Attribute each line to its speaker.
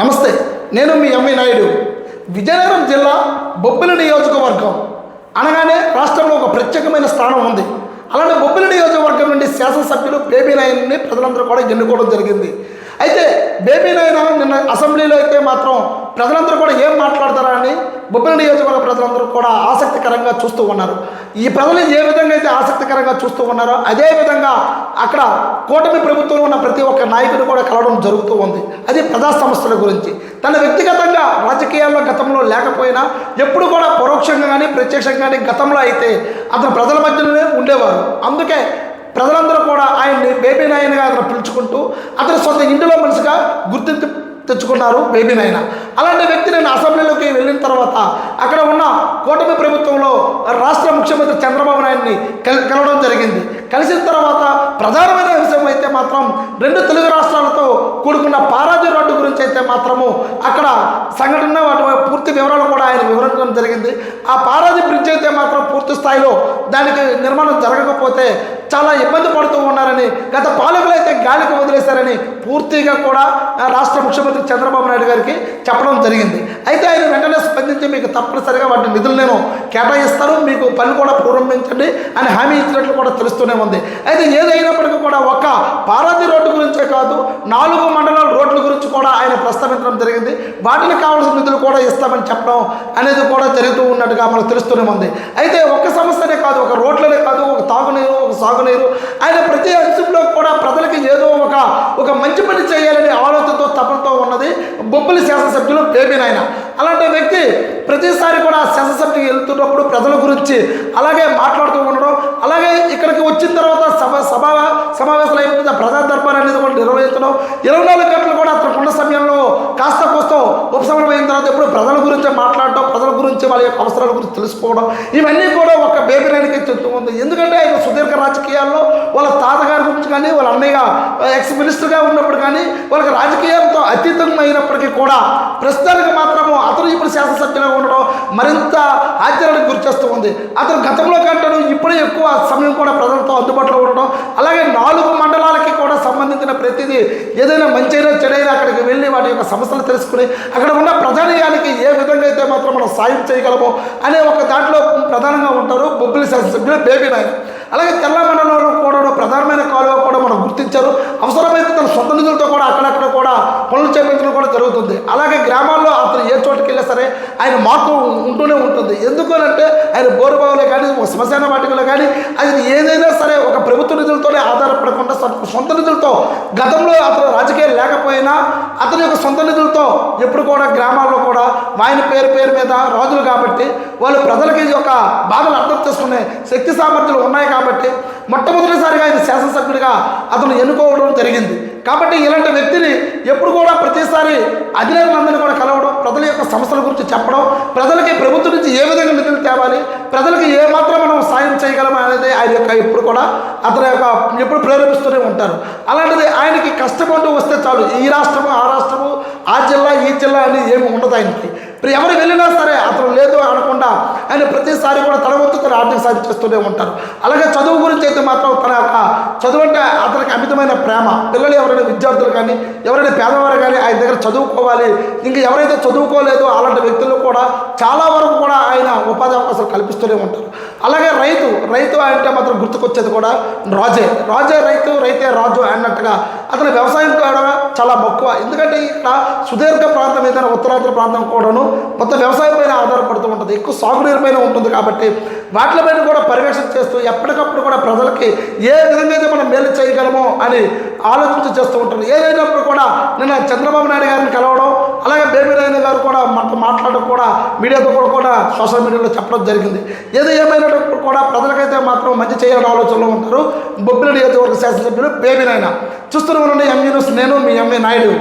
Speaker 1: నమస్తే నేను మీ ఎంవి నాయుడు. విజయనగరం జిల్లా బొబ్బిలి నియోజకవర్గం. అనగానే రాష్ట్రంలో ఒక ప్రత్యేకమైన స్థానం ఉంది. అలానే బొబ్బిలి నియోజకవర్గం నుండి శాసనసభ్యులు బేబీ నాయన్ని ప్రజలందరూ కూడా ఎన్నుకోవడం జరిగింది. అయితే బేబీ నాయన నిన్న అసెంబ్లీలో అయితే మాత్రం ప్రజలందరూ కూడా ఏం మాట్లాడతారా అని బొబ్బిలి నియోజకవర్గ ప్రజలందరూ కూడా ఆసక్తికరంగా చూస్తూ ఉన్నారు. ఈ ప్రజలు ఏ విధంగా అయితే ఆసక్తికరంగా చూస్తూ ఉన్నారో అదే విధంగా అక్కడ కూటమి ప్రభుత్వంలో ఉన్న ప్రతి ఒక్క నాయకుడు కూడా కలవడం జరుగుతూ ఉంది. అది ప్రజా సమస్యల గురించి. తన వ్యక్తిగతంగా రాజకీయాల్లో గతంలో లేకపోయినా ఎప్పుడు కూడా పరోక్షంగా కానీ ప్రత్యక్షంగా కానీ గతంలో అయితే అతను ప్రజల మధ్యలోనే ఉండేవారు. అందుకే ప్రజలందరూ కూడా ఆయన్ని బేబీ నాయనగా అతను పిలుచుకుంటూ అతని సొంత ఇంటిలో మనిషిగా గుర్తింపు తెచ్చుకున్నారు బేబీ నాయన. అలాంటి వ్యక్తి నేను అసెంబ్లీలోకి వెళ్ళిన తర్వాత అక్కడ ఉన్న కూటమి ప్రభుత్వంలో రాష్ట్ర ముఖ్యమంత్రి చంద్రబాబు నాయుడిని కల్ కలవడం జరిగింది. కలిసిన తర్వాత ప్రధానమైన విషయం అయితే మాత్రం రెండు తెలుగు రాష్ట్రాలతో కూడుకున్న పారాజు రోడ్డు గురించి అయితే మాత్రము అక్కడ సంఘటన వాటి పూర్తి వివరాలు కూడా ఆయన వివరించడం జరిగింది. ఆ పారాజు బ్రిడ్జ్ అయితే మాత్రం పూర్తి స్థాయిలో దానికి నిర్మాణం జరగకపోతే చాలా ఇబ్బంది పడుతూ ఉన్నారని గత పాలకులు అయితే గాలికి వదిలేశారని పూర్తిగా కూడా రాష్ట్ర ముఖ్యమంత్రి చంద్రబాబు నాయుడు గారికి చెప్పడం జరిగింది. అయితే ఆయన వెంటనే స్పందించి మీకు తప్పనిసరిగా వాటి నిధులు నేను కేటాయిస్తాను మీకు పని కూడా ప్రారంభించండి అని హామీ ఇచ్చినట్లు కూడా తెలుస్తూనే ఉంది. అయితే ఏదైనప్పటికీ కూడా ఒక పారాది రోడ్డు గురించే కాదు నాలుగు మండలాల రోడ్ల గురించి కూడా ఆయన ప్రస్తావించడం జరిగింది. వాటికి కావాల్సిన నిధులు కూడా చేస్తామని చెప్పడం అనేది కూడా జరుగుతూ ఉన్నట్టుగా మనకు తెలుస్తూనే ఉంది. అయితే ఒక సమస్యనే కాదు ఒక రోడ్లనే కాదు ఒక తాగునీరు ఒక సాగునీరు. ఆయన ప్రతి అంశంలో కూడా ప్రజలకి ఏదో ఒక ఒక మంచి పని చేయాలనే ఆలోచనతో తపనతో ఉన్నది బొబ్బలి శాసనసభ్యులు బేబీ నాయన. అలాంటి వ్యక్తి ప్రతిసారి కూడా శాసనసభ్యుకి వెళ్తున్నప్పుడు ప్రజల గురించి అలాగే మాట్లాడుతూ ఉండడం అలాగే ఇక్కడికి వచ్చిన తర్వాత సభ సభ సమావేశాలు అయిపోతుంది ప్రజా దర్బార్ అనేది కూడా నిర్వహించడం ఇరవై నాలుగు గంటలు కూడా అతను ఉన్న సమయంలో కాస్త కోస్త ఉపశమనం ప్రజల గురించి మాట్లాడటం ప్రజల గురించి వాళ్ళ యొక్క అవసరాల గురించి తెలుసుకోవడం ఇవన్నీ కూడా ఒక బేబీ నాయనకి చెప్తూ ఉంది. ఎందుకంటే ఆయన సుదీర్ఘ రాజకీయాల్లో వాళ్ళ తాతగారి గురించి కానీ వాళ్ళ అన్నయ్య ఎక్స్ మినిస్టర్గా ఉన్నప్పుడు కానీ వాళ్ళకి రాజకీయంతో అతీతమైనప్పటికీ అయినప్పటికీ కూడా ప్రస్తుతానికి మాత్రము అతను ఇప్పుడు శాసనసభ్యులుగా ఉండడం మరింత ఆశ్చర్యానికి గురి చేస్తూ ఉంది. అతను గతంలో కంటే ఇప్పుడే ఎక్కువ సమయం కూడా ప్రజలతో అందుబాటులో ఉండడం అలాగే నాలుగు జరుగుతున్న ప్రతిదీ ఏదైనా మంచైనా చెడైనా అక్కడికి వెళ్ళి వాటి యొక్క సమస్యలు తెలుసుకుని అక్కడ ఉన్న ప్రజానీయానికి ఏ విధంగా అయితే మాత్రం మనం సాయం చేయగలమో అనే ఒక దాంట్లో ప్రధానంగా ఉంటారు బొబ్బిలి శాసనసభ్యులు బేబీ నాయక్. అలాగే తెల్ల కూడా ప్రధానమైన కాలువ కూడా మనం గుర్తించారు అవసరమైతే తన సొంత నిధులతో కూడా అక్కడక్కడ కూడా పనులు చేపించడం కూడా జరుగుతుంది. అలాగే గ్రామాల్లో అతను ఏ చోటుకి వెళ్ళినా సరే ఆయన మార్పు ఉంటూనే ఉంటుంది. ఎందుకు అంటే ఆయన బోరుబావులే కానీ ఒక శ్మశాన వాటికలో కానీ అది ఏదైనా సరే ఒక ప్రభుత్వ నిధులతోనే ఆధారపడకుండా సొంత నిధులతో గతంలో అతను రాజకీయాలు లేకపోయినా అతని యొక్క సొంత నిధులతో ఎప్పుడు కూడా గ్రామాల్లో కూడా ఆయన పేరు పేరు మీద రాజులు కాబట్టి వాళ్ళు ప్రజలకి యొక్క బాధలు అర్థం చేసుకునే శక్తి సామర్థ్యాలు ఉన్నాయి కాబట్టి మొట్టమొదటిసారిగా ఆయన శాసనసభ్యుడిగా అతను ఎన్నుకోవడం జరిగింది. కాబట్టి ఇలాంటి వ్యక్తిని ఎప్పుడు కూడా ప్రతిసారి అధినేతలందరినీ కూడా కలవడం ప్రజల యొక్క సమస్యల గురించి చెప్పడం ప్రజలకి ప్రభుత్వం నుంచి ఏ విధంగా నిధులు తేవాలి ప్రజలకు ఏ మాత్రం మనం సాయం చేయగలం అనేది ఆయన యొక్క ఎప్పుడు కూడా అతని యొక్క ఎప్పుడు ప్రేరేపిస్తూనే ఉంటారు. అలాంటిది ఆయనకి కష్టపడుతూ వస్తే చాలు ఈ రాష్ట్రము ఆ రాష్ట్రము ఆ జిల్లా ఈ జిల్లా అని ఏమి ఉండదు ఆయనకి. ఇప్పుడు ఎవరు వెళ్ళినా సరే అతను లేదు అనకుండా ఆయన ప్రతిసారి కూడా తన వంతు తన ఆర్థిక సాయం చేస్తూనే ఉంటారు. అలాగే చదువు గురించి అయితే మాత్రం తన యొక్క చదువు అంటే అతనికి అమితమైన ప్రేమ. పిల్లలు ఎవరైనా విద్యార్థులు కానీ ఎవరైనా పేదవారు కానీ ఆయన దగ్గర చదువుకోవాలి. ఇంకా ఎవరైతే చదువుకోలేదో అలాంటి వ్యక్తులు కూడా చాలా వరకు కూడా ఆయన ఉపాధి అవకాశాలు కల్పిస్తూనే ఉంటారు. అలాగే రైతు రైతు అంటే మాత్రం గుర్తుకొచ్చేది కూడా రాజే. రాజే రైతు రైతే రాజు అన్నట్టుగా అతను వ్యవసాయం కూడా చాలా మక్కువ. ఎందుకంటే ఇక్కడ సుదీర్ఘ ప్రాంతం ఏదైనా ఉత్తరాంధ్ర ప్రాంతం కూడాను మొత్తం వ్యవసాయం పైన ఆధారపడుతూ ఎక్కువ సాగునీరు పైన ఉంటుంది కాబట్టి వాటిపైన కూడా పర్యవేక్షణ చేస్తూ ఎప్పటికప్పుడు కూడా ప్రజలకి ఏ విధంగా అయితే మనం మేలు చేయగలమో అని ఆలోచించి చేస్తూ ఉంటారు. ఏదైనప్పుడు కూడా నిన్న చంద్రబాబు నాయుడు గారిని కలవడం అలాగే బేబీ నాయన గారు కూడా మనతో మాట్లాడడం కూడా మీడియాతో కూడా కూడా సోషల్ మీడియాలో చెప్పడం జరిగింది. ఏది ఏమైనప్పుడు కూడా ప్రజలకైతే మాత్రం మంచి చేయాలని ఆలోచనలో ఉంటారు. బొబ్బిలి నియోజకవర్గ శాసనసభ్యులు బేబీ నాయన. చూస్తూనే ఉండండి ఎంఈ న్యూస్ నేను మీ ఎంఏ నాయుడు.